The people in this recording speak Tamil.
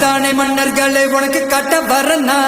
தானே மன்னர்களை உனக்கு கட்ட வரனா